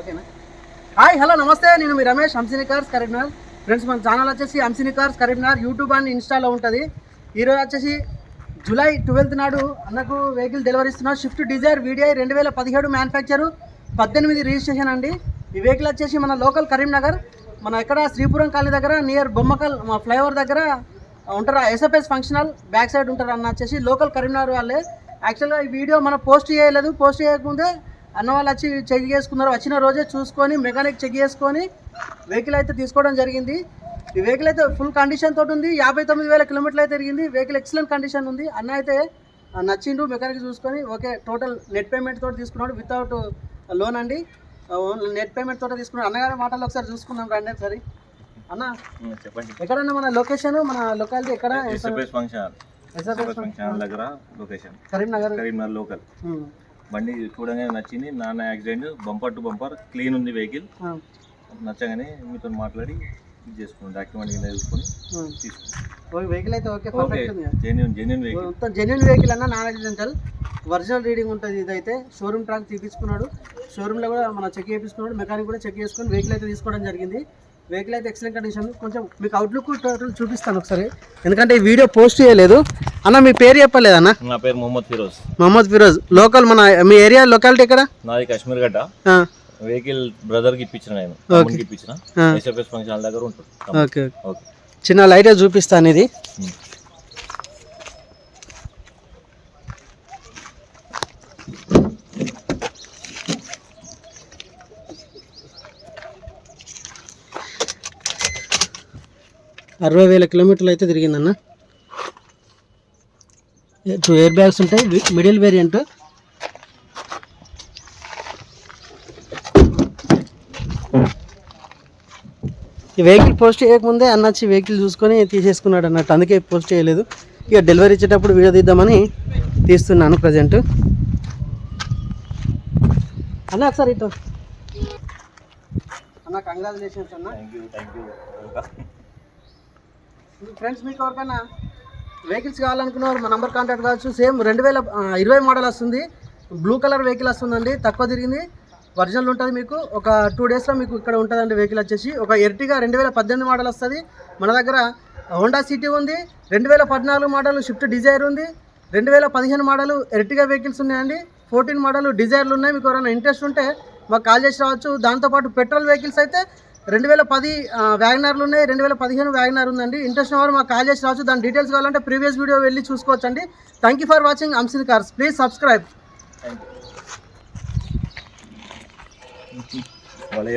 ఓకేనా? Hi hello నమస్తే. నేను మీ రమేష్ హంసిని కార్స్ కరీంనగర్. ఫ్రెండ్స్ మన ఛానల్ వచ్చేసి Hamsini cars Karimnagar YouTube and ఇన్స్టాలో ఉంటుంది. ఈరోజు వచ్చేసి జూలై ట్వెల్త్ నాడు అన్నకు వెహికల్ డెలివరీ ఇస్తున్నారు స్విఫ్ట్ డిజైర్ వీడిఐ రెండు వేల పదిహేడు మ్యానుఫ్యాక్చరు. పద్దెనిమిది రిజిస్ట్రేషన్ అండి. ఈ వెహికల్ వచ్చేసి మన లోకల్ కరీంనగర్ మన ఎక్కడ శ్రీపురం కాలనీ దగ్గర నియర్ బొమ్మకల్ మా ఫ్లైఓవర్ దగ్గర ఉంటారు. ఎస్ఎఫ్ఎస్ ఫంక్షనల్ బ్యాక్ సైడ్ ఉంటారు అన్న వచ్చేసి లోకల్ కరీంనగర్ వాళ్ళే. యాక్చువల్గా ఈ వీడియో మనం పోస్ట్ చేయలేదు. పోస్ట్ చేయకముందే అన్న వాళ్ళు వచ్చి చెక్ చేసుకున్నారు. వచ్చిన రోజే చూసుకొని మెకానిక్ చెక్ చేసుకొని వెహికల్ అయితే తీసుకోవడం జరిగింది. ఈ వెహికల్ అయితే ఫుల్ కండిషన్ తోటి ఉంది. యాభై తొమ్మిది వేల కిలోమీటర్లు అయితే తిరిగింది. వెహికల్ ఎక్సలెంట్ కండిషన్ ఉంది. అన్న అయితే నచ్చిండు మెకానిక్ చూసుకొని. ఓకే టోటల్ నెట్ పేమెంట్ తోటి తీసుకున్నాడు. వితౌట్ లోన్ అండి. నెట్ పేమెంట్ తోటి తీసుకున్నాడు. అన్నగారి మాటలు ఒకసారి చూసుకుందాం రండి ఒకసారి. అన్న చెప్పండి. ఎక్కడన్నా మన లొకేషన్ మన లొకాలిటీ ఎక్కడ? ఫంక్షన్ దగ్గర లొకేషన్ కరీంనగర్. కరీంనగర్ లోకల్. బండి చూడగానే నచ్చింది. నాన్న accident bumper to bumper clean ఉంది వెహికల్. నచ్చగానే మీతో మాట్లాడి ఇది చేసుకున్నాం. డాక్యుమెంట్ కింద చూసుకొని ఉమ్. తీసుకున్నాం. వెహికల్ అయితే ఓకే జెన్యున్ జెన్యున్ వెహికల్ మొత్తం జెన్యున్ వెహికల్ అన్న నాన్ యాక్సిడెంటల్ ఒరిజినల్ రీడింగ్ ఉంటుంది ఇదైతే. షోరూమ్ ట్రాక్ తీపించుకున్నాడు షోరూంలో కూడా మనం చెక్ చేయించుకున్నాడు మెకానిక్ కూడా చెక్ చేసుకొని వెహికల్ అయితే తీసుకోవడం జరిగింది. వెహికల్ అయితే ఎక్సలెంట్ కండిషన్ కొంచెం మీకు అవుట్లుక్ టోటల్ చూపిస్తాను ఒకసారి. ఎందుకంటే ఈ వీడియో పోస్ట్ చేయలేదు. అన్న మీ పేరు చెప్పలేదు అన్న? నా పేరు మొహమ్మద్ ఫిరోజ్. మహమ్మద్ ఫిరోజ్. లోకల్ మన మీ ఏరియా లొకాలిటీ ఎక్కడ? నాది కాశ్మీర్ గడ్డ. వెహికల్ బ్రదర్కి ఇప్పించిన నేను. ఇప్పించిన. ఆ. ఎస్ఎఫ్ఎస్ ఫంక్షన్ హాల్ దగ్గర ఉంటుంది ఓకే ఓకే. ఓకే. చిన్న లైట్ చూపిస్తాను ఇది అరవై వేల కిలోమీటర్లు అయితే తిరిగిందన్న. టూ ఎయిర్ బ్యాగ్స్ ఉంటాయి మిడిల్ వేరియంట్ ఈ వెహికల్ పోస్ట్ చేయకముందే అన్న వచ్చి వెహికల్ చూసుకొని తీసేసుకున్నాడు అన్నట్టు అందుకే పోస్ట్ చేయలేదు. ఇక డెలివరీ ఇచ్చేటప్పుడు వీడియో తీద్దామని తీస్తున్నాను ప్రజెంట్ అన్న ఒకసారి ఇటు. అన్న కంగ్రాచులేషన్స్ అన్న. Thank you thank you friends మీకు ఎవరికైనా వెహికల్స్ కావాలనుకున్న మా నంబర్ కాంటాక్ట్ కావచ్చు. సేమ్ రెండు వేల ఇరవై మోడల్ వస్తుంది. బ్లూ కలర్ వెహికల్ వస్తుందండి. తక్కువ తిరిగింది. ఒరిజినల్ ఉంటుంది మీకు. ఒక టూ డేస్లో మీకు ఇక్కడ ఉంటుందండి వెహికల్ వచ్చేసి. ఒక ఎర్టిగా రెండు వేల పద్దెనిమిది మోడల్ వస్తుంది. మన దగ్గర హోండా సిటీ ఉంది. రెండు వేల పద్నాలుగు మోడల్ షిఫ్ట్ డిజైర్ ఉంది. రెండు వేల పదిహేను మోడల్ ఎర్టిగా వెహికల్స్ ఉన్నాయండి. ఫోర్టీన్ మోడల్ డిజైర్లు ఉన్నాయి. మీకు ఎవరైనా ఇంట్రెస్ట్ ఉంటే మాకు కాల్ చేసి రావచ్చు. దాంతోపాటు పెట్రోల్ వెహికల్స్ అయితే రెండు వేల పది వ్యాగనార్లు ఉన్నాయి రెండు వేల పదిహేను వ్యాగనార్ ఉందండి. ఇంట్రెస్ట్ వారు మాకు కాల్ చేసి రావచ్చు. దాని డీటెయిల్స్ కావాలంటే ప్రీవియస్ వీడియో వెళ్ళి చూసుకోవచ్చు అండి thank you for watching Hamsini cars please subscribe వాళ్ళు